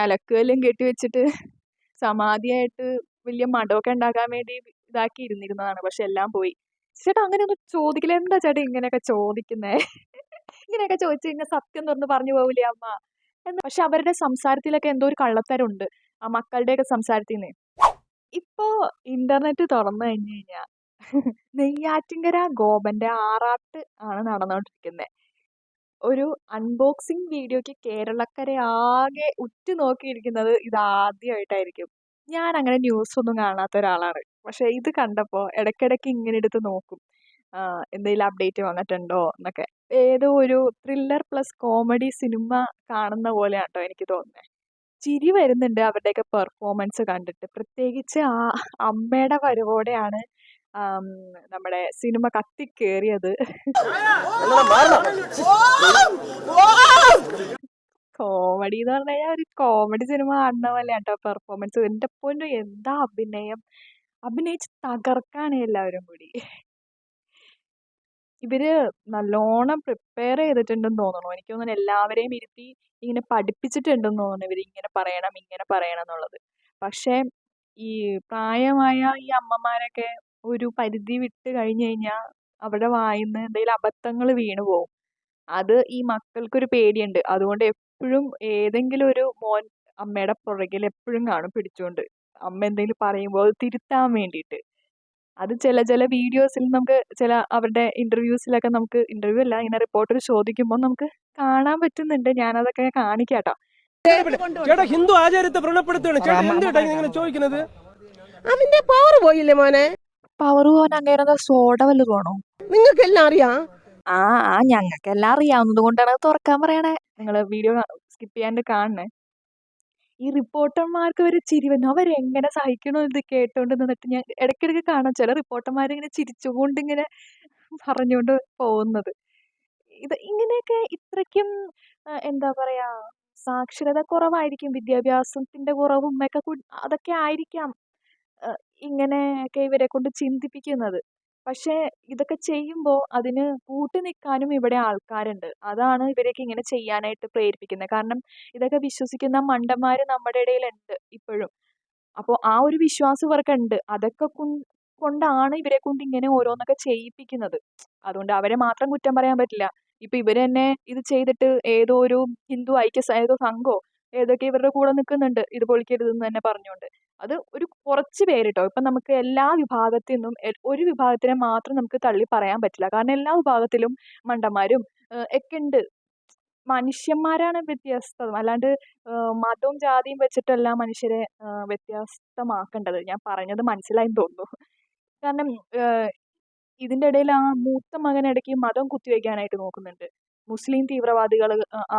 വിലക്കുമെല്ലാം കെട്ടി വെച്ചിട്ട് സമാധിയായിട്ട് വലിയ മഠമൊക്കെ ഉണ്ടാക്കാൻ വേണ്ടി ഇതാക്കി ഇരുന്നിരുന്നതാണ്. പക്ഷെ എല്ലാം പോയി. ചേട്ടാ അങ്ങനെയൊന്നും ചോദിക്കില്ല. എന്താ ചേട്ടാ ഇങ്ങനെയൊക്കെ ചോദിക്കുന്നേ? ഇങ്ങനെയൊക്കെ ചോദിച്ചു കഴിഞ്ഞാൽ സത്യം തുറന്ന് പറഞ്ഞു പോകില്ലേ അമ്മ? എന്ന് പക്ഷെ അവരുടെ സംസാരത്തിലൊക്കെ എന്തോ ഒരു കള്ളത്തരമുണ്ട് ആ മക്കളുടെയൊക്കെ സംസാരത്തിൽ നിന്ന് ഇപ്പോൾ ഇന്റർനെറ്റ് തുറന്നു കഴിഞ്ഞു കഴിഞ്ഞാൽ നെയ്യാറ്റിൻകര ഗോപന്റെ ആറാട്ട് ആണ് നടന്നുകൊണ്ടിരിക്കുന്നത് ഒരു അൺബോക്സിങ് വീഡിയോയ്ക്ക് കേരളക്കരെ ആകെ ഉറ്റു നോക്കിയിരിക്കുന്നത് ഇതാദ്യമായിട്ടായിരിക്കും ഞാൻ അങ്ങനെ ന്യൂസ് ഒന്നും കാണാത്ത ഒരാളാണ്. പക്ഷെ ഇത് കണ്ടപ്പോൾ ഇടയ്ക്കിടയ്ക്ക് ഇങ്ങനെ എടുത്ത് നോക്കും. എന്തെങ്കിലും അപ്ഡേറ്റ് വന്നിട്ടുണ്ടോ എന്നൊക്കെ. ഏതോ ഒരു ത്രില്ലർ പ്ലസ് കോമഡി സിനിമ കാണുന്ന പോലെയാണ് കേട്ടോ എനിക്ക് തോന്നുന്നത് ചിരി വരുന്നുണ്ട് അവരുടെയൊക്കെ പെർഫോമൻസ് കണ്ടിട്ട്. പ്രത്യേകിച്ച് ആ അമ്മയുടെ വരവോടെയാണ് നമ്മുടെ സിനിമ കത്തി കത്തിക്കേറിയത്. കോമഡി എന്ന് പറഞ്ഞു കഴിഞ്ഞാൽ ഒരു കോമഡി സിനിമ കാണുന്ന പോലെ കേട്ടോ പെർഫോമൻസ് എന്റെ പൊന്നു എന്താ അഭിനയം? അഭിനയിച്ച് തകർക്കാണ് എല്ലാവരും കൂടി. ഇവർ നല്ലോണം പ്രിപ്പയർ ചെയ്തിട്ടുണ്ടെന്ന് തോന്നുന്നു. എനിക്ക് തോന്നുന്നു എല്ലാവരെയും ഇരുത്തി ഇങ്ങനെ പഠിപ്പിച്ചിട്ടുണ്ടെന്ന് തോന്നുന്നു ഇവർ ഇങ്ങനെ പറയണം ഇങ്ങനെ പറയണം എന്നുള്ളത്. പക്ഷേ ഈ പ്രായമായ ഈ അമ്മമാരൊക്കെ ഒരു പരിധി വിട്ട് കഴിഞ്ഞു കഴിഞ്ഞാൽ അവരുടെ വായിൽ നിന്ന് എന്തെങ്കിലും അബദ്ധങ്ങൾ വീണു പോകും അത് ഈ മക്കൾക്കൊരു പേടിയുണ്ട്. അതുകൊണ്ട് എപ്പോഴും ഏതെങ്കിലും ഒരു മോൻ അമ്മയുടെ പുറകിൽ എപ്പോഴും കാണും പിടിച്ചുകൊണ്ട് അമ്മ എന്തെങ്കിലും പറയുമ്പോൾ അത് തിരുത്താൻ വേണ്ടിയിട്ട്. അത് ചില ചില വീഡിയോസിൽ നമുക്ക് ചില അവരുടെ ഇന്റർവ്യൂസിലൊക്കെ നമുക്ക് ഇന്റർവ്യൂ അല്ല ഇങ്ങനെ റിപ്പോർട്ടർ ചോദിക്കുമ്പോൾ നമുക്ക് കാണാൻ പറ്റുന്നുണ്ട്. ഞാനതൊക്കെ കാണിക്കാട്ടോ. ചേട്ടാ ഹിന്ദു ആചാരത്തെ വ്രണപ്പെടുത്തുകയാണ്. ചേട്ടാ എന്തുട്ടാ ഇങ്ങനെ ചോദിക്കുന്നത്? അവന്റെ പവർ പോയില്ലേ മോനെ? പവർ പോകാൻ അങ്ങനെ സോഡ വല്ലതുമാണോ നിങ്ങൾക്കെല്ലാം അറിയാം? ആ ആ ഞങ്ങൾക്കെല്ലാം അറിയാവുന്നത് കൊണ്ടാണ് തുറക്കാൻ പറയണേ. നിങ്ങൾ വീഡിയോ സ്കിപ്പ് ചെയ്യാണ്ട് കാണണേ. ഈ റിപ്പോർട്ടർമാർക്ക് വരെ ചിരി വന്നു അവരെങ്ങനെ സഹിക്കണോ ഇത് കേട്ടോണ്ട് നിന്നിട്ട് ഞാൻ ഇടയ്ക്കിടയ്ക്ക് കാണാം. ചില റിപ്പോർട്ടർമാർ ഇങ്ങനെ ചിരിച്ചുകൊണ്ട് ഇങ്ങനെ പറഞ്ഞുകൊണ്ട് പോകുന്നത്. ഇത് ഇങ്ങനെയൊക്കെ ഇത്രയ്ക്കും എന്താ പറയാ സാക്ഷരത കുറവായിരിക്കും. വിദ്യാഭ്യാസത്തിന്റെ കുറവും ഒക്കെ അതൊക്കെ ആയിരിക്കാം. ഇങ്ങനെയൊക്കെ ഇവരെ കൊണ്ട് ചിന്തിപ്പിക്കുന്നത്. പക്ഷേ ഇതൊക്കെ ചെയ്യുമ്പോൾ അതിന് കൂട്ടു നിൽക്കാനും ഇവിടെ ആൾക്കാരുണ്ട്. അതാണ് ഇവരെയൊക്കെ ഇങ്ങനെ ചെയ്യാനായിട്ട് പ്രേരിപ്പിക്കുന്നത്. കാരണം ഇതൊക്കെ വിശ്വസിക്കുന്ന മണ്ടന്മാര് നമ്മുടെ ഇടയിലുണ്ട് ഇപ്പോഴും. അപ്പോൾ ആ ഒരു വിശ്വാസം ഇവർക്കുണ്ട്. അതൊക്കെ കൊണ്ടാണ് ഇവരെ കൊണ്ട് ഇങ്ങനെ ഓരോന്നൊക്കെ ചെയ്യിപ്പിക്കുന്നത്. അതുകൊണ്ട് അവരെ മാത്രം കുറ്റം പറയാൻ പറ്റില്ല. ഇപ്പൊ ഇവർ തന്നെ ഇത് ചെയ്തിട്ട് ഏതോ ഒരു ഹിന്ദു ഐക്യ സ- ഏതോ സംഘോ ഏതൊക്കെ ഇവരുടെ കൂടെ നിൽക്കുന്നുണ്ട് ഇത് പൊളിക്കരുതെന്ന് തന്നെ പറഞ്ഞുകൊണ്ട് അത് ഒരു കുറച്ച് പേര് കേട്ടോ ഇപ്പം നമുക്ക് എല്ലാ വിഭാഗത്തിൽ നിന്നും ഒരു വിഭാഗത്തിനെ മാത്രം നമുക്ക് തള്ളി പറയാൻ പറ്റില്ല. കാരണം എല്ലാ വിഭാഗത്തിലും മണ്ടന്മാരും ഏഹ് ഒക്കെ ഉണ്ട്. മനുഷ്യന്മാരാണ് വ്യത്യസ്തം. അല്ലാണ്ട് മതവും ജാതിയും വെച്ചിട്ടല്ല മനുഷ്യരെ വ്യത്യസ്തമാക്കേണ്ടത്. ഞാൻ പറഞ്ഞത് മനസ്സിലായെന്ന് തോന്നുന്നു. കാരണം ഇതിന്റെ ഇടയിൽ ആ മൂത്ത മകൻ ഇടയ്ക്ക് മതം കുത്തിവെക്കാനായിട്ട് നോക്കുന്നുണ്ട്. മുസ്ലിം തീവ്രവാദികൾ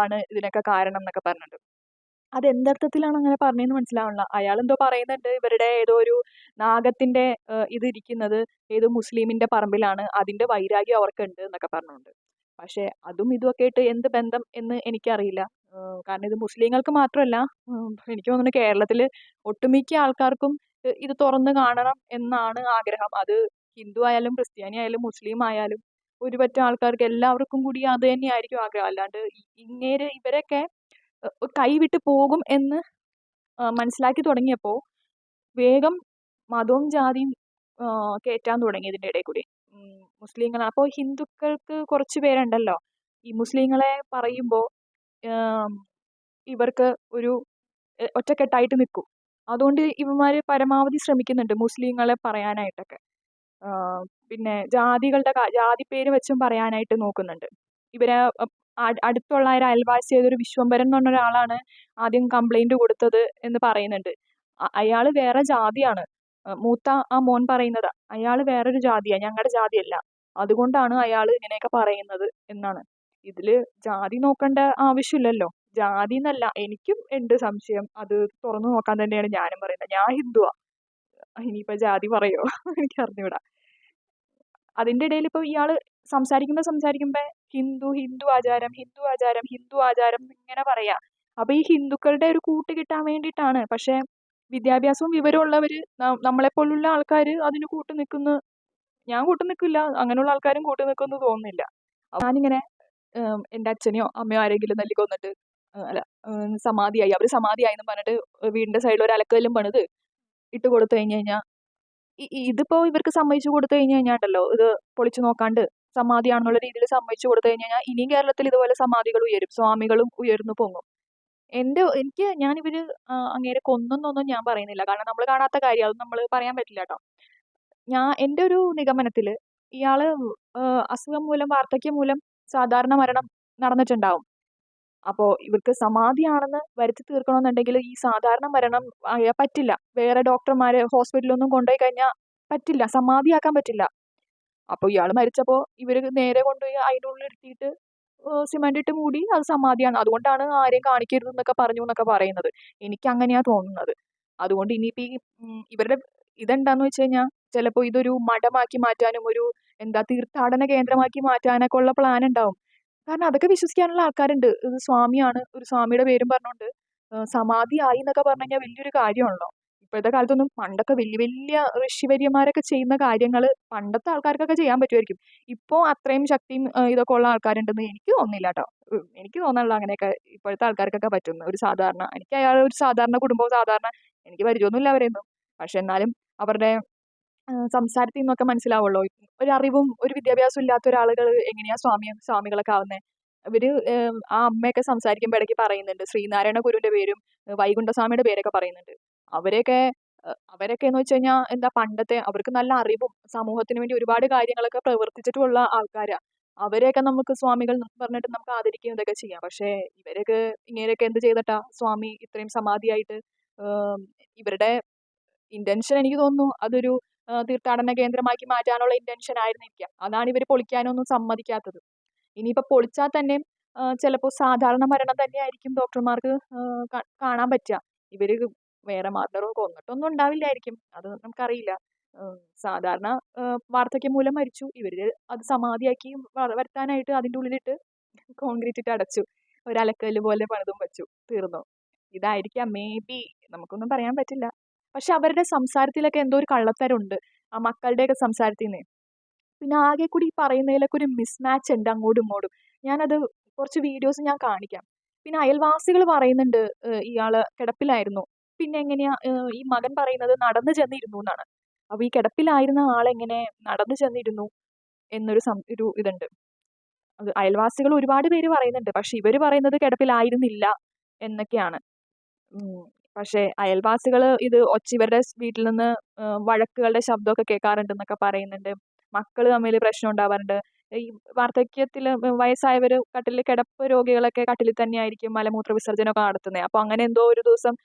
ആണ് ഇതിനൊക്കെ കാരണം എന്നൊക്കെ പറഞ്ഞിട്ട്. അത് എന്തർത്ഥത്തിലാണ് അങ്ങനെ പറഞ്ഞതെന്ന് മനസ്സിലാവണില്ല. അയാൾ എന്തോ പറയുന്നുണ്ട് ഇവരുടെ ഏതോ ഒരു നാഗത്തിന്റെ ഏഹ് ഇത് ഇരിക്കുന്നത് ഏതോ മുസ്ലിമിന്റെ പറമ്പിലാണ് അതിന്റെ വൈരാഗ്യം അവർക്കുണ്ട് എന്നൊക്കെ പറഞ്ഞുകൊണ്ട്. പക്ഷെ അതും ഇതുമൊക്കെ ആയിട്ട് എന്ത് ബന്ധം എന്ന് എനിക്കറിയില്ല. കാരണം ഇത് മുസ്ലിങ്ങൾക്ക് മാത്രമല്ല എനിക്ക് തോന്നുന്നു കേരളത്തിൽ ഒട്ടുമിക്ക ആൾക്കാർക്കും ഇത് തുറന്ന് കാണണം എന്നാണ് ആഗ്രഹം. അത് ഹിന്ദു ആയാലും ക്രിസ്ത്യാനി ആയാലും മുസ്ലിം ആയാലും ഒരുപറ്റം ആൾക്കാർക്ക് എല്ലാവർക്കും കൂടി അത് തന്നെയായിരിക്കും ആഗ്രഹം. അല്ലാണ്ട് ഇങ്ങേര് ഇവരൊക്കെ കൈവിട്ട് പോകും എന്ന് മനസ്സിലാക്കി തുടങ്ങിയപ്പോൾ വേഗം മതവും ജാതിയും കയറ്റാൻ തുടങ്ങി ഇതിന്റെ ഇടയിൽ കൂടി. മുസ്ലിങ്ങളാണ് അപ്പോൾ ഹിന്ദുക്കൾക്ക് കുറച്ച് പേരുണ്ടല്ലോ. ഈ മുസ്ലിങ്ങളെ പറയുമ്പോൾ ഇവർക്ക് ഒരു ഒറ്റക്കെട്ടായിട്ട് നിൽക്കും. അതുകൊണ്ട് ഇവന്മാർ പരമാവധി ശ്രമിക്കുന്നുണ്ട് മുസ്ലിങ്ങളെ പറയാനായിട്ടൊക്കെ. പിന്നെ ജാതികളുടെ ജാതി പേര് വെച്ചും പറയാനായിട്ട് നോക്കുന്നുണ്ട്. ഇവരെ അടുത്തുള്ള ഒരു അയൽവാസി ഏതൊരു വിശ്വംഭരൻ എന്ന് പറഞ്ഞ ഒരാളാണ് ആദ്യം കംപ്ലൈന്റ് കൊടുത്തത് എന്ന് പറയുന്നുണ്ട്. അയാൾ വേറെ ജാതിയാണ്. മൂത്ത ആ മോൻ പറയുന്നത് അയാൾ വേറൊരു ജാതിയാ ഞങ്ങളുടെ ജാതിയല്ല. അതുകൊണ്ടാണ് അയാൾ ഇങ്ങനെയൊക്കെ പറയുന്നത് എന്നാണ്. ഇതിൽ ജാതി നോക്കേണ്ട ആവശ്യമില്ലല്ലോ. ജാതി എന്നല്ല എനിക്കും ഉണ്ട് സംശയം. അത് തുറന്നു നോക്കാൻ തന്നെയാണ് ഞാനും പറയുന്നത്. ഞാൻ ഹിന്ദുവാ. ഇനിയിപ്പോ ജാതി പറയോ? എനിക്ക് അറിഞ്ഞൂടാ. അതിന്റെ ഇടയിൽ ഇപ്പോൾ ഇയാൾ സംസാരിക്കുമ്പോൾ സംസാരിക്കുമ്പോൾ ഹിന്ദു ഹിന്ദു ആചാരം ഹിന്ദു ആചാരം ഹിന്ദു ആചാരം ഇങ്ങനെ പറയാ. അപ്പൊ ഈ ഹിന്ദുക്കളുടെ ഒരു കൂട്ട് കിട്ടാൻ വേണ്ടിയിട്ടാണ്. പക്ഷെ വിദ്യാഭ്യാസവും വിവരമുള്ളവര് ന- നമ്മളെപ്പോലുള്ള ആൾക്കാർ അതിന് കൂട്ട് നിൽക്കുന്നു. ഞാൻ കൂട്ട് നിൽക്കില്ല. അങ്ങനെയുള്ള ആൾക്കാരും കൂട്ട് നിൽക്കുമെന്ന് തോന്നുന്നില്ല. ഞാനിങ്ങനെ എന്റെ അച്ഛനെയോ അമ്മയോ ആരെങ്കിലും തല്ലി കൊന്നിട്ട് അല്ല സമാധിയായി അവർ സമാധിയായി എന്ന് പറഞ്ഞിട്ട് വീടിന്റെ സൈഡിൽ ഒരു അലക്കല്ലും പണിത് ഇട്ട് കൊടുത്തു കഴിഞ്ഞു കഴിഞ്ഞാൽ ഇതിപ്പോൾ ഇവർക്ക് സമ്മതിച്ചു കൊടുത്തു കഴിഞ്ഞ് കഴിഞ്ഞാണ്ടല്ലോ ഇത് പൊളിച്ചു നോക്കാണ്ട് സമാധിയാണെന്നുള്ള രീതിയിൽ സമ്മതിച്ചു കൊടുത്തു കഴിഞ്ഞ് കഴിഞ്ഞാൽ ഇനിയും കേരളത്തിൽ ഇതുപോലെ സമാധികൾ ഉയരും സ്വാമികളും ഉയർന്നു പൊങ്ങും. എന്റെ എനിക്ക് ഞാൻ ഇവർ അങ്ങേരെ കൊന്നൊന്നൊന്നും ഞാൻ പറയുന്നില്ല. കാരണം നമ്മൾ കാണാത്ത കാര്യം അത് നമ്മൾ പറയാൻ പറ്റില്ല കേട്ടോ ഞാൻ എന്റെ ഒരു നിഗമനത്തിൽ ഇയാൾ അസുഖം മൂലം വാർദ്ധക്യം മൂലം സാധാരണ മരണം നടന്നിട്ടുണ്ടാവും. അപ്പോൾ ഇവർക്ക് സമാധിയാണെന്ന് വരുത്തി തീർക്കണമെന്നുണ്ടെങ്കിൽ ഈ സാധാരണ മരണം പറ്റില്ല. വേറെ ഡോക്ടർമാരെ ഹോസ്പിറ്റലൊന്നും കൊണ്ടുപോയി കഴിഞ്ഞാൽ പറ്റില്ല സമാധിയാക്കാൻ പറ്റില്ല. അപ്പോൾ ഇയാൾ മരിച്ചപ്പോൾ ഇവർ നേരെ കൊണ്ടുപോയി അതിന്റെ ഉള്ളിൽ ഇരുത്തിയിട്ട് സിമെന്റ് ഇട്ട് മൂടി അത് സമാധിയാണ്. അതുകൊണ്ടാണ് ആരെയും കാണിക്കരുത് എന്നൊക്കെ പറഞ്ഞു എന്നൊക്കെ പറയുന്നത്. എനിക്ക് അങ്ങനെയാണ് തോന്നുന്നത്. അതുകൊണ്ട് ഇനിയിപ്പോൾ ഈ ഇവരുടെ ഇതെന്താന്ന് വെച്ച് കഴിഞ്ഞാൽ ചിലപ്പോൾ ഇതൊരു മഠമാക്കി മാറ്റാനും ഒരു എന്താ തീർത്ഥാടന കേന്ദ്രമാക്കി മാറ്റാനൊക്കെ ഉള്ള പ്ലാൻ ഉണ്ടാവും. കാരണം അതൊക്കെ വിശ്വസിക്കാനുള്ള ആൾക്കാരുണ്ട്. ഇത് സ്വാമിയാണ് ഒരു സ്വാമിയുടെ പേരും പറഞ്ഞുകൊണ്ട് സമാധി ആയി എന്നൊക്കെ പറഞ്ഞു കഴിഞ്ഞാൽ വലിയൊരു കാര്യമാണല്ലോ. ഇപ്പോഴത്തെ കാലത്തൊന്നും പണ്ടൊക്കെ വലിയ വലിയ ഋഷിവര്യന്മാരൊക്കെ ചെയ്യുന്ന കാര്യങ്ങൾ പണ്ടത്തെ ആൾക്കാർക്കൊക്കെ ചെയ്യാൻ പറ്റുമായിരിക്കും ഇപ്പോൾ അത്രയും ശക്തിയും ഇതൊക്കെ ഉള്ള ആൾക്കാരുണ്ടെന്ന് എനിക്ക് തോന്നുന്നില്ല കേട്ടോ എനിക്ക് തോന്നാനുള്ള അങ്ങനെയൊക്കെ ഇപ്പോഴത്തെ ആൾക്കാർക്കൊക്കെ പറ്റുന്നു ഒരു സാധാരണ എനിക്ക് അയാൾ ഒരു സാധാരണ കുടുംബവും സാധാരണ എനിക്ക് പരിചയമൊന്നുമില്ല അവരെയൊന്നും. പക്ഷെ എന്നാലും അവരുടെ സംസാരത്തിൽ നിന്നൊക്കെ മനസ്സിലാവുള്ളൂ. അറിവും ഒരു വിദ്യാഭ്യാസവും ഇല്ലാത്ത ഒരാളുകൾ എങ്ങനെയാ സ്വാമി സ്വാമികളൊക്കെ ആവുന്നത് ഇവർ ആ അമ്മയൊക്കെ സംസാരിക്കുമ്പോൾ ഇടയ്ക്ക് പറയുന്നുണ്ട്. ശ്രീനാരായണ ഗുരുവിന്റെ പേരും വൈകുണ്ഠസ്വാമിയുടെ പേരൊക്കെ പറയുന്നുണ്ട്. അവരെയൊക്കെ അവരൊക്കെ എന്ന് വെച്ച് കഴിഞ്ഞാൽ എന്താ പണ്ടത്തെ അവർക്ക് നല്ല അറിവും സമൂഹത്തിന് വേണ്ടി ഒരുപാട് കാര്യങ്ങളൊക്കെ പ്രവർത്തിച്ചിട്ടുള്ള ആൾക്കാരാ. അവരെയൊക്കെ നമുക്ക് സ്വാമികൾ പറഞ്ഞിട്ട് നമുക്ക് ആദരിക്കുകയും ഇതൊക്കെ ചെയ്യാം. പക്ഷേ ഇവരൊക്കെ ഇങ്ങനെയൊക്കെ എന്ത് ചെയ്തിട്ടാ സ്വാമി ഇത്രയും സമാധിയായിട്ട് ഇവരുടെ ഇന്റൻഷൻ എനിക്ക് തോന്നുന്നു അതൊരു തീർത്ഥാടന കേന്ദ്രമാക്കി മാറ്റാനുള്ള ഇന്റൻഷൻ ആയിരുന്നിരിക്കാം. അതാണ് ഇവർ പൊളിക്കാനൊന്നും സമ്മതിക്കാത്തത്. ഇനിയിപ്പോൾ പൊളിച്ചാൽ തന്നെ ചിലപ്പോൾ സാധാരണ മരണം തന്നെയായിരിക്കും ഡോക്ടർമാർക്ക് കാണാൻ പറ്റുക. ഇവർ വേറെ മർഡറോ കൊന്നിട്ടൊന്നും ഉണ്ടാവില്ലായിരിക്കും. അത് നമുക്കറിയില്ല. സാധാരണ വാർദ്ധക്യം മൂലം മരിച്ചു. ഇവർ അത് സമാധിയാക്കി വരുത്താനായിട്ട് അതിന്റെ ഉള്ളിലിട്ട് കോൺക്രീറ്റ് ഇട്ട് അടച്ചു. ഒരലക്കൽ പോലെ പണിതും വെച്ചു. തീർന്നു? ഇതായിരിക്കാം. മേ ബി നമുക്കൊന്നും പറയാൻ പറ്റില്ല. പക്ഷെ അവരുടെ സംസാരത്തിലൊക്കെ എന്തോ ഒരു കള്ളത്തരമുണ്ട് ആ മക്കളുടെയൊക്കെ സംസാരത്തിൽ നിന്ന് പിന്നെ ആകെ കൂടി ഈ പറയുന്നതിലൊക്കെ ഒരു മിസ്മാച്ച് ഉണ്ട് അങ്ങോട്ടും ഇങ്ങോട്ടും. ഞാനത് കുറച്ച് വീഡിയോസ് ഞാൻ കാണിക്കാം. പിന്നെ അയൽവാസികൾ പറയുന്നുണ്ട് ഇയാൾ കിടപ്പിലായിരുന്നു. പിന്നെ എങ്ങനെയാ ഈ മകൻ പറയുന്നത് നടന്നു ചെന്നിരുന്നു എന്നാണ്. അപ്പോൾ ഈ കിടപ്പിലായിരുന്ന ആളെങ്ങനെ നടന്നു ചെന്നിരുന്നു എന്നൊരു സം ഒരു ഇതുണ്ട്. അത് അയൽവാസികൾ ഒരുപാട് പേര് പറയുന്നുണ്ട് പക്ഷെ ഇവർ പറയുന്നത് കിടപ്പിലായിരുന്നില്ല എന്നൊക്കെയാണ്. പക്ഷേ അയൽവാസികൾ ഇത് ഒച്ചിവരുടെ വീട്ടിൽ നിന്ന് വഴക്കുകളുടെ ശബ്ദമൊക്കെ കേൾക്കാറുണ്ടെന്നൊക്കെ പറയുന്നുണ്ട്. മക്കൾ തമ്മിൽ പ്രശ്നം ഉണ്ടാവാറുണ്ട്. ഈ വാർദ്ധക്യത്തിൽ വയസ്സായവർ കട്ടിൽ കിടപ്പ് രോഗികളൊക്കെ കട്ടിലിൽ തന്നെയായിരിക്കും മലമൂത്ര വിസർജനമൊക്കെ നടത്തുന്നത് അപ്പോൾ അങ്ങനെ എന്തോ ഒരു ദിവസം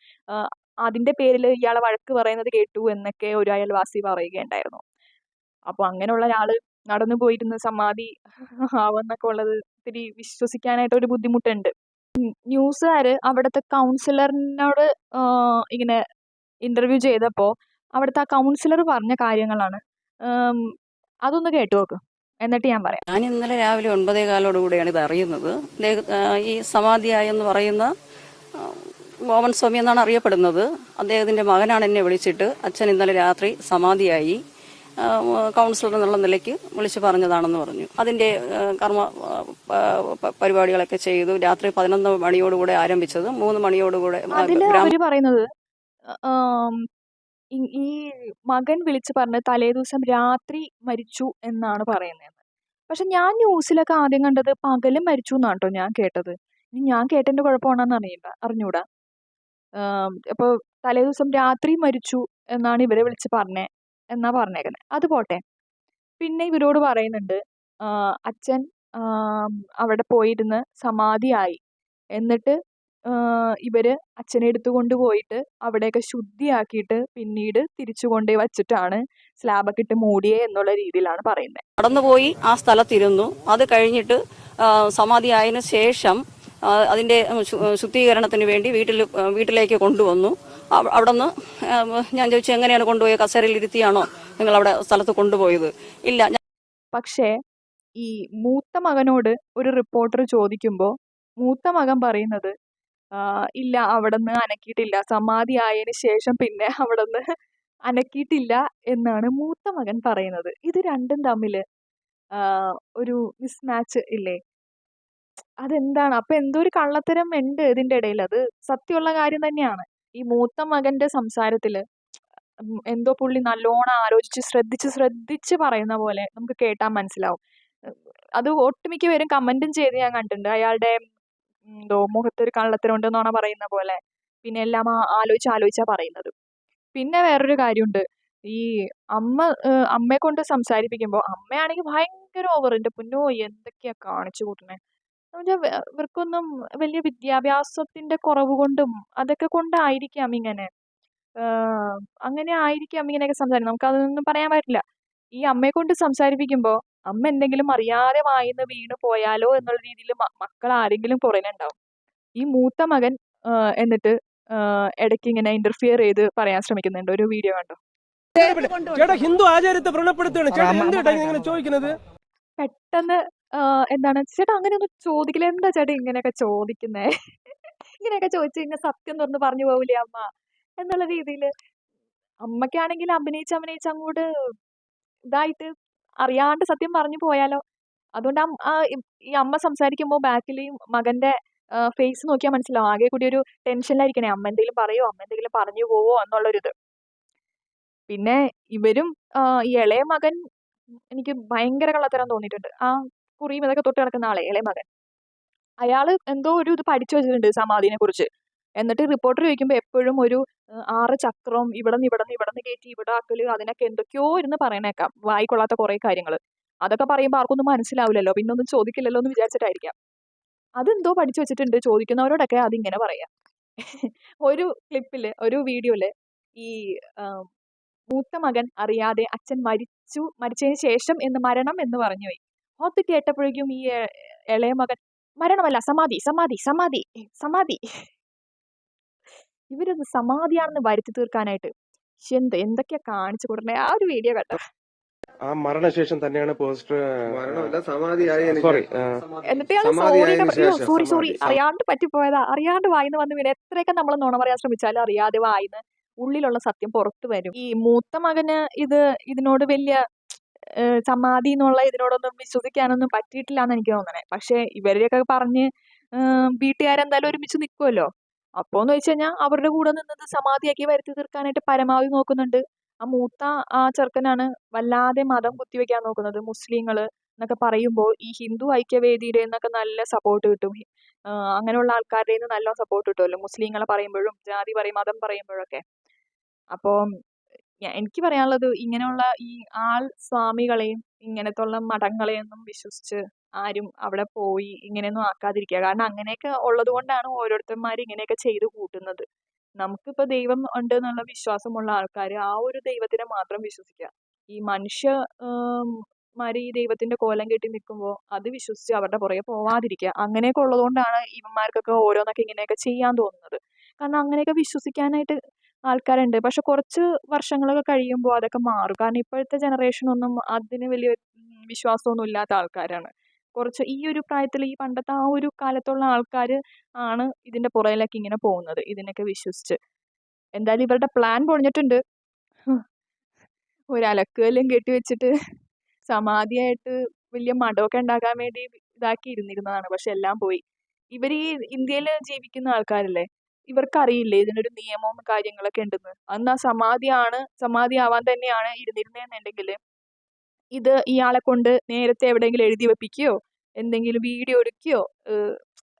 അതിന്റെ പേരിൽ ഇയാളെ വഴക്ക് പറയുന്നത് കേട്ടു എന്നൊക്കെ ഒരു അയൽവാസി പറയുകയുണ്ടായിരുന്നു. അപ്പോൾ അങ്ങനെയുള്ള ഒരാൾ നടന്നു പോയിരുന്ന സമാധി ആവുമെന്നൊക്കെ ഉള്ളത് ഇത്തിരി വിശ്വസിക്കാനായിട്ട് ഒരു ബുദ്ധിമുട്ടുണ്ട്. ന്യൂസുകാർ അവിടുത്തെ കൗൺസിലറിനോട് ഇങ്ങനെ ഇന്റർവ്യൂ ചെയ്തപ്പോൾ അവിടുത്തെ ആ കൗൺസിലർ പറഞ്ഞ കാര്യങ്ങളാണ്. അതൊന്ന് കേട്ടു നോക്ക് എന്നിട്ട് ഞാൻ പറയാം. ഞാൻ ഇന്നലെ രാവിലെ ഒൻപതേ കാലോട് കൂടിയാണ് ഇത് അറിയുന്നത്. ഈ ആ, എന്ന് പറയുന്ന ഗോവൻ സ്വാമി എന്നാണ് അറിയപ്പെടുന്നത്. അദ്ദേഹത്തിന്റെ മകനാണ് എന്നെ വിളിച്ചിട്ട് അച്ഛൻ ഇന്നലെ രാത്രി സമാധിയായി. കൗൺസിലർ എന്നുള്ള നിലയ്ക്ക് വിളിച്ചു പറഞ്ഞതാണെന്ന് പറഞ്ഞു. അതിന്റെ കർമ്മ പരിപാടികളൊക്കെ ചെയ്തു. രാത്രി പതിനൊന്ന് മണിയോടുകൂടെ ആരംഭിച്ചത്. മൂന്ന് മണിയോടുകൂടെ പറയുന്നത് ഈ- മകൻ വിളിച്ചു പറഞ്ഞ തലേ ദിവസം രാത്രി മരിച്ചു എന്നാണ് പറയുന്നത്. പക്ഷെ ഞാൻ ന്യൂസിലൊക്കെ ആദ്യം കണ്ടത് പകലും മരിച്ചു എന്നാണ് കേട്ടോ ഞാൻ കേട്ടത്. ഇനി ഞാൻ കേട്ടതിന്റെ കുഴപ്പമാണെന്ന് അറിയില്ല. അറിഞ്ഞൂടാ? അപ്പോൾ അപ്പൊ തലേ ദിവസം രാത്രി മരിച്ചു എന്നാണ് ഇവരെ വിളിച്ച് പറഞ്ഞേ. എന്നാ പറഞ്ഞേക്കുന്നത് അത് പോട്ടെ. പിന്നെ ഇവരോട് പറയുന്നുണ്ട് അച്ഛൻ അവിടെ പോയിരുന്ന് സമാധിയായി. എന്നിട്ട് ഇവർ അച്ഛനെ എടുത്തു കൊണ്ടുപോയിട്ട് അവിടെയൊക്കെ ശുദ്ധിയാക്കിയിട്ട് പിന്നീട് തിരിച്ചു കൊണ്ടുപോയി വച്ചിട്ടാണ് സ്ലാബൊക്കെ ഇട്ട് മൂടിയേ എന്നുള്ള രീതിയിലാണ് പറയുന്നത് കടന്നുപോയി ആ സ്ഥലത്തിരുന്നു. അത് കഴിഞ്ഞിട്ട് സമാധി സമാധിയായതിനു ശേഷം അതിന്റെ ശുദ്ധീകരണത്തിന് വേണ്ടി വീട്ടിൽ വീട്ടിലേക്ക് കൊണ്ടുവന്നു. അവ- നിന്ന് ഞാൻ ചോദിച്ചു എങ്ങനെയാണ് കൊണ്ടുപോയത് കസേരയിൽ ഇരുത്തിയാണോ നിങ്ങൾ അവിടെ സ്ഥലത്ത് കൊണ്ടുപോയത്? ഇല്ല പക്ഷേ ഈ മൂത്ത മകനോട് ഒരു റിപ്പോർട്ടർ ചോദിക്കുമ്പോൾ മൂത്ത മകൻ പറയുന്നത് ഇല്ല അവിടെ നിന്ന് അനക്കിയിട്ടില്ല. സമാധി ആയതിനു ശേഷം പിന്നെ അവിടെ നിന്ന് അനക്കിയിട്ടില്ല എന്നാണ് മൂത്ത മകൻ പറയുന്നത്. ഇത് രണ്ടും തമ്മിൽ ഒരു മിസ്മാച്ച് ഇല്ലേ? അതെന്താണ്? അപ്പൊ എന്തോ ഒരു കള്ളത്തരം ഉണ്ട് ഇതിന്റെ ഇടയിൽ. അത് സത്യമുള്ള കാര്യം തന്നെയാണ്. ഈ മൂത്ത മകന്റെ സംസാരത്തിൽ എന്തോ പുള്ളി നല്ലോണം ആലോചിച്ച് ശ്രദ്ധിച്ച് ശ്രദ്ധിച്ച് പറയുന്ന പോലെ നമുക്ക് കേട്ടാൽ മനസ്സിലാവും. അത് ഒട്ടുമിക്ക പേരും കമന്റും ചെയ്ത് ഞാൻ കണ്ടിട്ടുണ്ട്. അയാളുടെ എന്തോ മുഖത്തൊരു കള്ളത്തരം ഉണ്ടെന്നാണ് പറയുന്ന പോലെ. പിന്നെ എല്ലാം ആലോചിച്ച് ആലോചിച്ചാ പറയുന്നത്. പിന്നെ വേറൊരു കാര്യമുണ്ട്. ഈ അമ്മ അമ്മയെ കൊണ്ട് സംസാരിപ്പിക്കുമ്പോൾ അമ്മയാണെങ്കിൽ ഭയങ്കര ഓവർ എന്റെ പൊന്നോ എന്തൊക്കെയാ കാണിച്ചു കൂട്ടണേ ഇവർക്കൊന്നും വലിയ വിദ്യാഭ്യാസത്തിന്റെ കുറവ് കൊണ്ടും അതൊക്കെ കൊണ്ടായിരിക്കാം ഇങ്ങനെ. അങ്ങനെ ആയിരിക്കാം ഇങ്ങനെയൊക്കെ സംസാരിക്കുന്നത്. നമുക്ക് അതൊന്നും പറയാൻ പറ്റില്ല. ഈ അമ്മയെ കൊണ്ട് സംസാരിപ്പിക്കുമ്പോൾ അമ്മ എന്തെങ്കിലും അറിയാതെ വായിന്ന് വീണ് പോയാലോ എന്നുള്ള രീതിയിൽ മക്കൾ ആരെങ്കിലും പുറകെ ഈ മൂത്ത മകൻ എന്നിട്ട് ഇടയ്ക്ക് ഇങ്ങനെ ഇന്റർഫിയർ ചെയ്ത് പറയാൻ ശ്രമിക്കുന്നുണ്ട്. ഒരു വീഡിയോ കണ്ടോ? ചേട്ടാ ഹിന്ദു ആചാരത്തെ വ്രണപ്പെടുത്തുകയാണ്. ചേട്ടാ എന്തുട്ടാ ഇങ്ങനെ ചോദിക്കുന്നത്? പെട്ടെന്ന് എന്താണ് ചേട്ടാ അങ്ങനെയൊന്നും ചോദിക്കില്ല. എന്താ ചേട്ടാ ഇങ്ങനെയൊക്കെ ചോദിക്കുന്നേ? ഇങ്ങനെയൊക്കെ ചോദിച്ചു കഴിഞ്ഞാൽ സത്യം തുറന്ന് പറഞ്ഞു പോകൂലേ അമ്മ? എന്നുള്ള രീതിയിൽ അമ്മയ്ക്കാണെങ്കിൽ അഭിനയിച്ച് അഭിനയിച്ച് അങ്ങോട്ട് ഇതായിട്ട് അറിയാണ്ട് സത്യം പറഞ്ഞു പോയാലോ? അതുകൊണ്ട് ആ ഈ അമ്മ സംസാരിക്കുമ്പോൾ ബാക്കിൽ ഈ മകന്റെ ഫേസ് നോക്കിയാൽ മനസ്സിലാവും. ആകെ കൂടി ഒരു ടെൻഷനിലായിരിക്കണേ. അമ്മ എന്തെങ്കിലും പറയോ? അമ്മ എന്തെങ്കിലും പറഞ്ഞു പോവോ? എന്നുള്ളൊരിത്. പിന്നെ ഇവരും ഈ ഇളയ മകൻ എനിക്ക് ഭയങ്കര കള്ളത്തരം തോന്നിയിട്ടുണ്ട്. ആ കുറിയും ഇതൊക്കെ തൊട്ട് കിടക്കുന്ന ആളെ ഇളയ മകൻ? അയാൾ എന്തോ ഒരു ഇത് പഠിച്ചു വെച്ചിട്ടുണ്ട് സമാധിനെ കുറിച്ച്. എന്നിട്ട് റിപ്പോർട്ടർ ചോദിക്കുമ്പോൾ എപ്പോഴും ഒരു ആറ് ചക്രം ഇവിടെ നിന്ന് ഇവിടെ നിന്ന് ഇവിടെ നിന്ന് കയറ്റി ഇവിടെ ആക്കൽ അതിനൊക്കെ എന്തൊക്കെയോ ഇരുന്ന് പറയണേക്കാം വായിക്കൊള്ളാത്ത കുറേ കാര്യങ്ങൾ അതൊക്കെ പറയുമ്പോൾ ആർക്കൊന്നും മനസ്സിലാവില്ലല്ലോ പിന്നെ ഒന്നും ചോദിക്കില്ലല്ലോ എന്ന് വിചാരിച്ചിട്ടായിരിക്കാം. അതെന്തോ പഠിച്ചു വെച്ചിട്ടുണ്ട് ചോദിക്കുന്നവരോടൊക്കെ അതിങ്ങനെ പറയാം. ഒരു ക്ലിപ്പിൽ ഒരു വീഡിയോയിൽ ഈ മൂത്ത മകൻ അറിയാതെ അച്ഛൻ മരിച്ചു മരിച്ചതിന് ശേഷം എന്ന് മരണം എന്ന് പറഞ്ഞു പോയി. അത് കേട്ടപ്പോഴേക്കും ഈ ഇളയ മകൻ മരണമല്ല സമാധി സമാധി സമാധി സമാധി. ഇവരത് സമാധിയാണെന്ന് വരുത്തി തീർക്കാനായിട്ട് എന്ത് എന്തൊക്കെയാ കാണിച്ചു കൊടുക്കണേ? ആ ഒരു വീഡിയോ കേട്ടോ ആ മരണശേഷം തന്നെയാണ് പോസ്റ്റർ മരണമല്ല സമാധിയായി സോറി എന്നിട്ട് സോറി സോറി. അറിയാണ്ട് പറ്റിപ്പോയതാ അറിയാണ്ട് വായിന്ന് വന്ന് വീണ്. എത്രയൊക്കെ നമ്മൾ നുണ പറയാൻ ശ്രമിച്ചാലും അറിയാതെ വായിന്ന് ഉള്ളിലുള്ള സത്യം പുറത്തു വരും. ഈ മൂത്ത മകന് ഇത് ഇതിനോട് വലിയ സമാധി എന്നുള്ള ഇതിനോടൊന്നും വിശ്വസിക്കാനൊന്നും പറ്റിയിട്ടില്ല എന്ന് എനിക്ക് തോന്നണേ. പക്ഷെ ഇവരെയൊക്കെ പറഞ്ഞ് വീട്ടുകാരെന്തായാലും ഒരുമിച്ച് നിൽക്കുമല്ലോ അപ്പോന്ന് വെച്ച് കഴിഞ്ഞാൽ അവരുടെ കൂടെ നിന്നത് സമാധിയാക്കി വരുത്തി തീർക്കാനായിട്ട് പരമാവധി നോക്കുന്നുണ്ട്. ആ മൂത്ത ആ ചെറുക്കനാണ് വല്ലാതെ മതം കുത്തിവെക്കാൻ നോക്കുന്നത്. മുസ്ലിങ്ങൾ എന്നൊക്കെ പറയുമ്പോൾ ഈ ഹിന്ദു ഐക്യവേദിയുടെ നിന്നൊക്കെ നല്ല സപ്പോർട്ട് കിട്ടും. അങ്ങനെയുള്ള ആൾക്കാരുടെ നിന്ന് നല്ല സപ്പോർട്ട് കിട്ടുമല്ലോ മുസ്ലിങ്ങളെ പറയുമ്പോഴും ജാതി പറയും മതം പറയുമ്പോഴൊക്കെ. അപ്പോൾ എനിക്ക് പറയാനുള്ളത് ഇങ്ങനെയുള്ള ഈ ആൾ സ്വാമികളെയും ഇങ്ങനത്തെ ഉള്ള മഠങ്ങളെയൊന്നും വിശ്വസിച്ച് ആരും അവിടെ പോയി ഇങ്ങനെയൊന്നും ആക്കാതിരിക്കുക. കാരണം അങ്ങനെയൊക്കെ ഉള്ളത് കൊണ്ടാണ് ഓരോരുത്തന്മാർ ഇങ്ങനെയൊക്കെ ചെയ്ത് കൂട്ടുന്നത്. നമുക്കിപ്പോ ദൈവം ഉണ്ട് എന്നുള്ള വിശ്വാസമുള്ള ആൾക്കാർ ആ ഒരു ദൈവത്തിനെ മാത്രം വിശ്വസിക്കുക. ഈ മനുഷ്യ മാര് ഈ ദൈവത്തിന്റെ കോലം കെട്ടി നിൽക്കുമ്പോൾ അത് വിശ്വസിച്ച് അവരുടെ പുറകെ പോവാതിരിക്കുക. അങ്ങനെയൊക്കെ ഉള്ളതുകൊണ്ടാണ് ഇവന്മാർക്കൊക്കെ ഓരോന്നൊക്കെ ഇങ്ങനെയൊക്കെ ചെയ്യാൻ തോന്നുന്നത്. കാരണം അങ്ങനെയൊക്കെ വിശ്വസിക്കാനായിട്ട് ആൾക്കാരുണ്ട്. പക്ഷെ കുറച്ച് വർഷങ്ങളൊക്കെ കഴിയുമ്പോൾ അതൊക്കെ മാറും. കാരണം ഇപ്പോഴത്തെ ജനറേഷൻ ഒന്നും അതിന് വലിയ വിശ്വാസമൊന്നും ഇല്ലാത്ത ആൾക്കാരാണ്. കുറച്ച് ഈ ഒരു പ്രായത്തിൽ ഈ പണ്ടത്തെ ആ ഒരു കാലത്തുള്ള ആൾക്കാർ ആണ് ഇതിന്റെ പുറകിലൊക്കെ ഇങ്ങനെ പോകുന്നത്. ഇതിനൊക്കെ വിശ്വസിച്ച്. എന്തായാലും ഇവരുടെ പ്ലാൻ പൊളിഞ്ഞിട്ടുണ്ട്. ഒരലക്കുകല്ലും കെട്ടിവെച്ചിട്ട് കെട്ടി വെച്ചിട്ട് സമാധിയായിട്ട് വലിയ മഠമൊക്കെ ഉണ്ടാക്കാൻ വേണ്ടി ഇതാക്കി ഇരുന്നിരുന്നതാണ് പക്ഷെ എല്ലാം പോയി. ഇവർ ഈ ഇന്ത്യയിൽ ജീവിക്കുന്ന ആൾക്കാരല്ലേ? ഇവർക്കറിയില്ലേ ഇതിനൊരു നിയമവും കാര്യങ്ങളൊക്കെ ഉണ്ടെന്ന്? അന്ന് ആ സമാധിയാണ് സമാധി ആവാൻ തന്നെയാണ് ഇരുന്നിരുന്നതെന്നുണ്ടെങ്കിൽ ഇത് ഇയാളെ കൊണ്ട് നേരത്തെ എവിടെയെങ്കിലും എഴുതി വെപ്പിക്കുകയോ എന്തെങ്കിലും വീഡിയോ എടുക്കുകയോ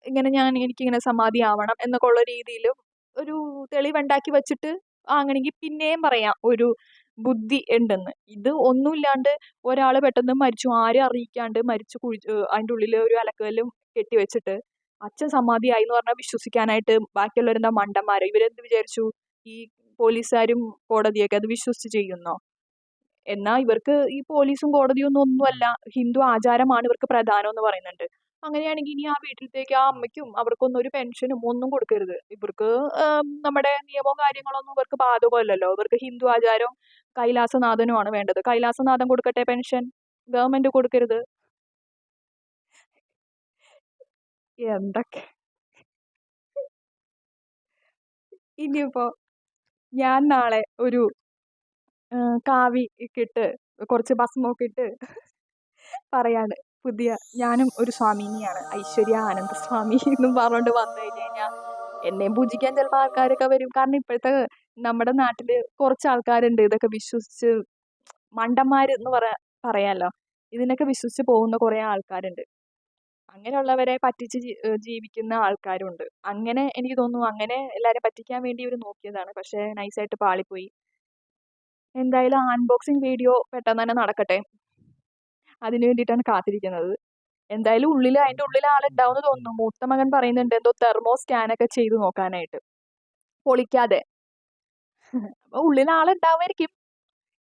ഇങ്ങനെ ഞാൻ എനിക്കിങ്ങനെ സമാധി ആവണം എന്നൊക്കെ ഉള്ള രീതിയിലും ഒരു തെളിവുണ്ടാക്കി വെച്ചിട്ട് ആങ്ങണെങ്കിൽ പിന്നെയും പറയാം ഒരു ബുദ്ധി ഉണ്ടെന്ന്. ഇത് ഒന്നുമില്ലാണ്ട് ഒരാൾ പെട്ടെന്ന് മരിച്ചു ആരും അറിയിക്കാണ്ട് മരിച്ചു കുഴി അതിന്റെ ഉള്ളിൽ ഒരു അലക്കലും കെട്ടി വെച്ചിട്ട് അച്ഛൻ സമാധിയായി എന്ന് പറഞ്ഞാൽ വിശ്വസിക്കാനായിട്ട് ബാക്കിയുള്ളവരെന്താ മണ്ടന്മാരോ? ഇവരെന്ത് വിചാരിച്ചു? ഈ പോലീസുകാരും കോടതിയൊക്കെ അത് വിശ്വസിച്ച് ചെയ്യുന്നോ? എന്നാൽ ഇവർക്ക് ഈ പോലീസും കോടതിയും ഒന്നും ഒന്നുമല്ല. ഹിന്ദു ആചാരമാണ് ഇവർക്ക് പ്രധാനം എന്ന് പറയുന്നുണ്ട്. അങ്ങനെയാണെങ്കിൽ ഇനി ആ വീട്ടിലത്തേക്ക് ആ അമ്മയ്ക്കും അവർക്കൊന്നും ഒരു പെൻഷനും ഒന്നും കൊടുക്കരുത്. ഇവർക്ക് നമ്മുടെ നിയമവും കാര്യങ്ങളൊന്നും ഇവർക്ക് ബാധകമല്ലല്ലോ. ഇവർക്ക് ഹിന്ദു ആചാരവും കൈലാസനാഥനുമാണ് വേണ്ടത്. കൈലാസനാഥൻ കൊടുക്കട്ടെ പെൻഷൻ? ഗവൺമെന്റ് കൊടുക്കരുത്. എന്തൊക്കെ ഇനിയിപ്പോ ഞാൻ നാളെ ഒരു കാവി ഇട്ട് കുറച്ച് ഭസ്മൊക്കെ ഇട്ട് പറയാണ് പുതിയ ഞാനും ഒരു സ്വാമിനിയാണ്. ഐശ്വര്യ ആനന്ദ സ്വാമി എന്നും പറഞ്ഞുകൊണ്ട് വന്നു കഴിഞ്ഞ് കഴിഞ്ഞാൽ എന്നെയും പൂജിക്കാൻ ചിലപ്പോൾ ആൾക്കാരൊക്കെ വരും. കാരണം ഇപ്പോഴത്തെ നമ്മുടെ നാട്ടിൽ കുറച്ച് ആൾക്കാരുണ്ട് ഇതൊക്കെ വിശ്വസിച്ച് മണ്ടന്മാർ എന്ന് പറ പറയാമല്ലോ ഇതിനൊക്കെ വിശ്വസിച്ച് പോകുന്ന കുറേ ആൾക്കാരുണ്ട്. അങ്ങനെയുള്ളവരെ പറ്റിച്ച് ജീവിക്കുന്ന ആൾക്കാരുണ്ട്. അങ്ങനെ എനിക്ക് തോന്നുന്നു അങ്ങനെ എല്ലാവരെയും പറ്റിക്കാൻ വേണ്ടി ഇവർ നോക്കിയതാണ്. പക്ഷേ നൈസായിട്ട് പാളിപ്പോയി. എന്തായാലും അൺബോക്സിങ് വീഡിയോ പെട്ടെന്ന് തന്നെ നടക്കട്ടെ. അതിനു വേണ്ടിയിട്ടാണ് കാത്തിരിക്കുന്നത്. എന്തായാലും ഉള്ളിൽ അതിന്റെ ഉള്ളിൽ ആളുണ്ടാവുമെന്ന് തോന്നുന്നു. മൂത്ത മകൻ പറയുന്നുണ്ട് എന്തോ തെർമോ സ്കാനൊക്കെ ചെയ്ത് നോക്കാനായിട്ട്. പൊളിക്കാതെ. അപ്പോൾ ഉള്ളിൽ ആളുണ്ടാവുമായിരിക്കും.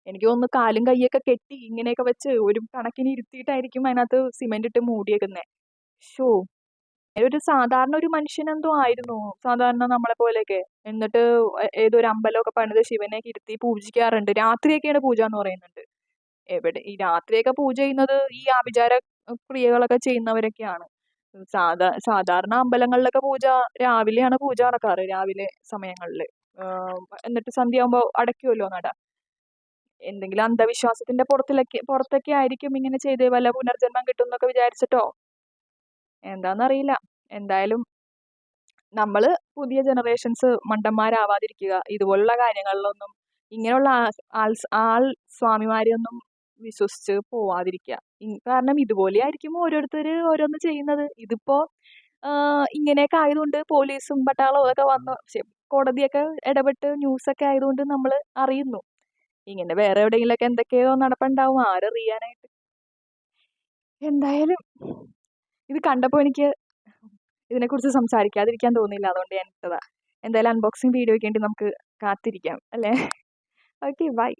എനിക്ക് ഒന്ന് കാലും കൈയൊക്കെ കെട്ടി ഇങ്ങനെയൊക്കെ വെച്ച് ഒരു കണക്കിന് ഇരുത്തിയിട്ടായിരിക്കും അതിനകത്ത് സിമെന്റ് ഇട്ട് മൂടിയേക്കുന്നത് ഷോ ഒരു സാധാരണ ഒരു മനുഷ്യനെന്തോ ആയിരുന്നു. സാധാരണ നമ്മളെ പോലെയൊക്കെ. എന്നിട്ട് ഏതൊരു അമ്പലമൊക്കെ പണിത് ശിവനെ ഇരുത്തി പൂജിക്കാറുണ്ട്. രാത്രിയൊക്കെയാണ് പൂജ എന്ന് പറയുന്നുണ്ട്. എവിടെ ഈ രാത്രിയൊക്കെ പൂജ ചെയ്യുന്നത് ഈ ആഭിചാര ക്രിയകളൊക്കെ ചെയ്യുന്നവരൊക്കെയാണ്. സാധാ സാധാരണ അമ്പലങ്ങളിലൊക്കെ പൂജ രാവിലെയാണ് പൂജ നടക്കാറ്. രാവിലെ സമയങ്ങളിൽ എന്നിട്ട് സന്ധ്യയാകുമ്പോൾ അടയ്ക്കുമല്ലോ നട. എന്തെങ്കിലും അന്ധവിശ്വാസത്തിന്റെ പുറത്തിലൊക്കെ പുറത്തൊക്കെ ആയിരിക്കും ഇങ്ങനെ ചെയ്തേ വല്ല പുനർജന്മം കിട്ടും എന്നൊക്കെ വിചാരിച്ചിട്ടോ? എന്താണെന്നറിയില്ല എന്തായാലും നമ്മൾ പുതിയ ജനറേഷൻസ് മണ്ടന്മാരാവാതിരിക്കുക. ഇതുപോലുള്ള കാര്യങ്ങളിലൊന്നും ഇങ്ങനെയുള്ള ആൾ ആൾ സ്വാമിമാരെയൊന്നും വിശ്വസിച്ച് പോവാതിരിക്കുക. കാരണം ഇതുപോലെ ആയിരിക്കും ഓരോരുത്തർ ഓരോന്ന് ചെയ്യുന്നത്. ഇതിപ്പോ ഇങ്ങനെയൊക്കെ ആയതുകൊണ്ട് പോലീസും പട്ടാളവും ഒക്കെ വന്ന് കോടതിയൊക്കെ ഇടപെട്ട് ന്യൂസൊക്കെ ആയതുകൊണ്ട് നമ്മൾ അറിയുന്നു. ഇങ്ങനെ വേറെ എവിടെയെങ്കിലുമൊക്കെ എന്തൊക്കെയോ നടപ്പുണ്ടാവും. ആരറിയാനായിട്ട്. എന്തായാലും ഇത് കണ്ടപ്പോൾ എനിക്ക് ഇതിനെക്കുറിച്ച് സംസാരിക്കാതിരിക്കാൻ തോന്നിയില്ല. അതുകൊണ്ട് ഞാൻ ഇട്ടതാ. എന്തായാലും അൺബോക്സിങ് വീഡിയോയ്ക്ക് വേണ്ടി നമുക്ക് കാത്തിരിക്കാം അല്ലേ? Okay bye